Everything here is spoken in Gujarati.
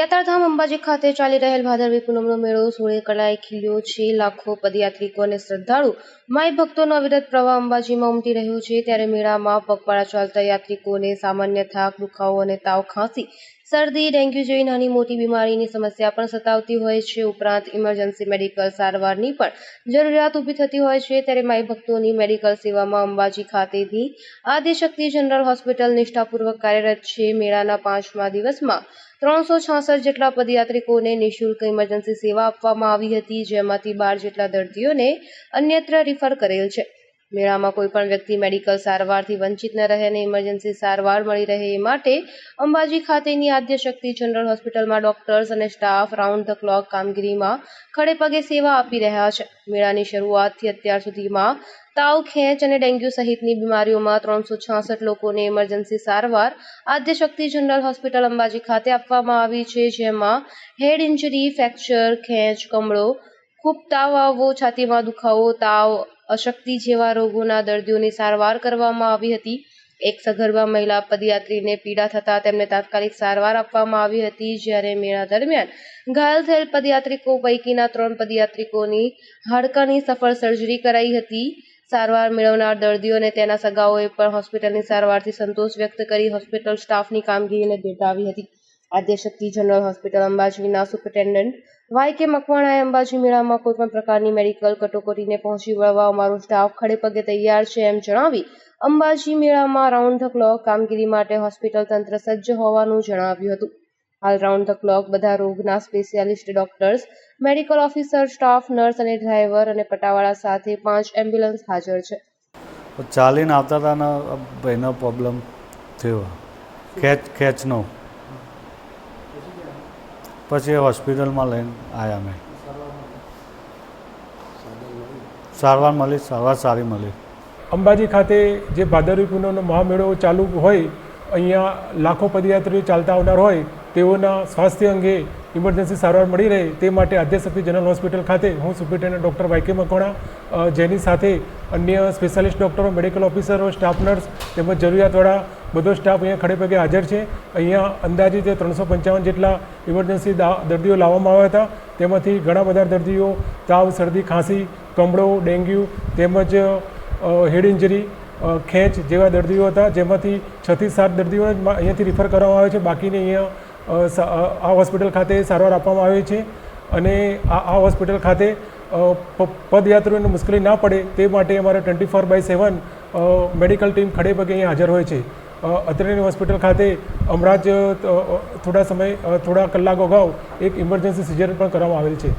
યાત્રાધામ અંબાજી ખાતે ચાલી રહેલ ભાદરવી પૂનમનો મેળો સોળે કળાએ ખીલ્યો છે. લાખો પદયાત્રિકો અને શ્રદ્ધાળુ માય ભક્તોનો અવિરત પ્રવાહ અંબાજીમાં ઉમટી રહ્યો છે. ત્યારે મેળામાં પગપાળા ચાલતા યાત્રિકોને સામાન્ય થાક, દુખાવો અને તાવ ખાંસી શરદી, ડેન્ગ્યુ જેવી નાની મોટી બીમારીની સમસ્યા પણ સતાવતી હોય છે. ઉપરાંત ઇમરજન્સી મેડિકલ સારવારની પણ જરૂરિયાત ઊભી થતી હોય છે. ત્યારે માઈ ભક્તોની મેડિકલ સેવામાં અંબાજી ખાતેથી આદિશક્તિ જનરલ હોસ્પિટલ નિષ્ઠાપૂર્વક કાર્યરત છે. મેળાના પાંચમા દિવસમાં ત્રણસો છાસઠ જેટલા પદયાત્રિકોને નિઃશુલ્ક ઇમરજન્સી સેવા આપવામાં આવી હતી. જેમાંથી બાર જેટલા દર્દીઓને અન્યત્ર રિફર કરેલ છે. મેળામાં કોઈ પણ વ્યક્તિ મેડિકલ સારવારથી વંચિત ન રહે અને ઇમરજન્સી સારવાર મળી રહે એ માટે અંબાજી ખાતેની આદ્ય શક્તિ જનરલ હોસ્પિટલમાં ડોક્ટર્સ અને સ્ટાફ રાઉન્ડ ધ ક્લોક કામગીરીમાં ખડે પગે સેવા આપી રહ્યા છે. મેળાની શરૂઆતથી અત્યાર સુધીમાં તાવ, ખેંચ અને ડેન્ગ્યુ સહિતની બીમારીઓમાં ત્રણસો છાસઠ લોકોને ઇમરજન્સી સારવાર આદ્ય શક્તિ જનરલ હોસ્પિટલ અંબાજી ખાતે આપવામાં આવી છે, જેમાં હેડ ઇન્જરી ફ્રેક્ચર ખેંચ, કમળો, ખૂબ તાવ આવવો, છાતીમાં દુખાવો, તાવ અશક્તિ જેવા રોગોના દર્દીઓની સારવાર કરવામાં આવી હતી. એક સગર્ભા મહિલા પદયાત્રીને પીડા થતાં તેમને તાત્કાલિક સારવાર આપવામાં આવી હતી. જ્યારે મેળા દરમિયાન ઘાયલ થયેલ પદયાત્રિકો પૈકીના ત્રણ પદયાત્રિકોની હાડકાની સફળ સર્જરી કરાઈ હતી. સારવાર મેળવનાર દર્દીઓ અને તેના સગાઓએ પણ હોસ્પિટલની સારવારથી સંતોષ વ્યક્ત કરી હોસ્પિટલ સ્ટાફની કામગીરીને બિરદાવી હતી. આદ્યશક્તિ જનરલ હોસ્પિટલ અંબાજીના સુપરિન્ટેન્ડન્ટ વાય કે મકવાણાએ અંબાજી મેળામાં કોઈપણ પ્રકારની મેડિકલ કટોકટીને પહોંચી વળવા અમારો સ્ટાફ ખડે પગે તૈયાર છે એમ જણાવી અંબાજી મેળામાં રાઉન્ડ ધ ક્લોક કામગીરી માટે હોસ્પિટલ તંત્ર સજ્જ હોવાનું જણાવ્યું હતું. હાલ રાઉન્ડ ધ ક્લોક બધા રોગના specialist doctors, medical officer, staff, nurse અને ડ્રાઈવર અને પટાવાળા સાથે પાંચ એમ્બ્યુલન્સ હાજર છે. ચાલીને આવતા હતા ને પ્રોબ્લેમ થયો. ખેંચ, ખેંચનો. પછી હોસ્પિટલમાં લઈને આવ્યા મેં સારવાર મળી, સારવાર સારી મળી. અંબાજી ખાતે જે ભાદરવી પૂનમનો મહામેળો ચાલુ હોય અહીંયા લાખો પદયાત્રીઓ ચાલતા આવનાર હોય, તેઓના સ્વાસ્થ્ય અંગે ઇમરજન્સી સારવાર મળી રહે તે માટે આદ્યશક્તિ જનરલ હોસ્પિટલ ખાતે હું સુપ્રિન્ટેન્ડન્ટ ડૉક્ટર વાયકે મકવાણા જેની સાથે અન્ય સ્પેશિયાલિસ્ટ ડૉક્ટરો, મેડિકલ ઓફિસરો, સ્ટાફ નર્સ તેમજ જરૂરિયાતવાળા બધો સ્ટાફ અહીંયા ખડે હાજર છે. અહીંયા અંદાજિત ત્રણસો પંચાવન જેટલા ઇમરજન્સી દર્દીઓ લાવવામાં આવ્યા હતા. તેમાંથી ઘણા બધા દર્દીઓ તાવ, શરદી, ખાંસી, કમળો, ડેન્ગ્યુ તેમજ હેડ ઇન્જરી ખેંચ જેવા દર્દીઓ હતા, જેમાંથી છથી સાત દર્દીઓને અહીંયાથી રિફર કરવામાં આવે છે. બાકીને અહીંયા આ હોસ્પિટલ ખાતે સારવાર આપવામાં આવે છે અને આ આ હોસ્પિટલ ખાતે પદયાત્રીઓને મુશ્કેલી ના પડે તે માટે અમારે twenty four by seven medical team ખડે પગે અહીંયા હાજર હોય છે. અત્રેની હોસ્પિટલ ખાતે હમણાં જ થોડા સમય થોડા કલાકો અગાઉ એક ઇમરજન્સી સિઝર પણ કરવામાં આવેલ છે.